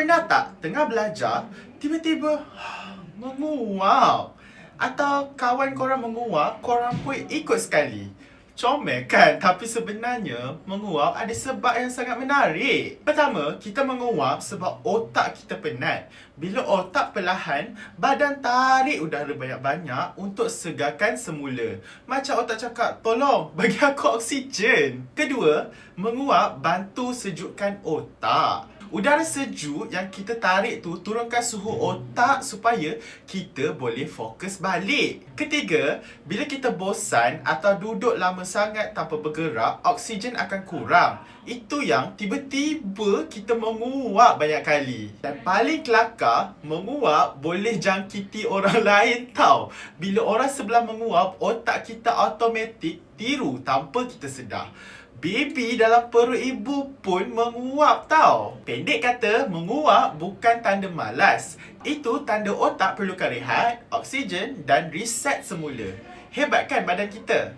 Pernah tak tengah belajar, tiba-tiba menguap? Atau kawan korang menguap, korang pun ikut sekali? Comel kan? Tapi sebenarnya menguap ada sebab yang sangat menarik. Pertama, kita menguap sebab otak kita penat. Bila otak perlahan, badan tarik udara banyak-banyak untuk segarkan semula. Macam otak cakap, tolong bagi aku oksigen. Kedua, menguap bantu sejukkan otak. Udara sejuk yang kita tarik tu turunkan suhu otak supaya kita boleh fokus balik. Ketiga, bila kita bosan atau duduk lama sangat tanpa bergerak, oksigen akan kurang. Itu yang tiba-tiba kita menguap banyak kali. Dan paling kelakar, menguap boleh jangkiti orang lain tau. Bila orang sebelah menguap, otak kita automatik tiru tanpa kita sedar. Baby dalam perut ibu pun menguap tau. Pendek kata, menguap bukan tanda malas. Itu tanda otak perlukan rehat, oksigen dan reset semula. Hebat kan badan kita?